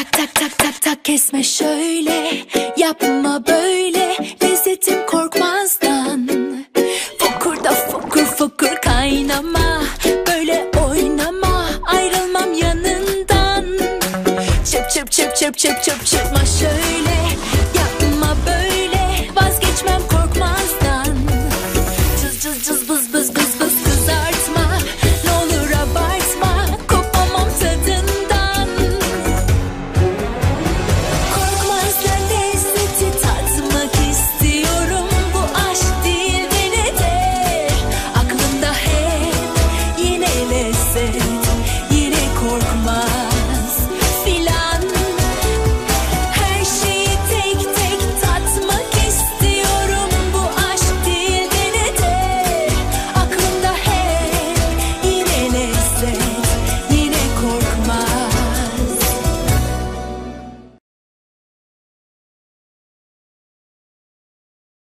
Tak tak tak tak tak kesme şöyle. Yapma böyle. Lezzetim korkmazdan. Fokur da fokur fokur kaynama. Böyle oynama. Ayrılmam yanından. Çıp çıp çıp çıp çıp çıp çıpma şöyle. Yapma böyle. Vazgeçmem korkmazdan. Cız cız cız Say.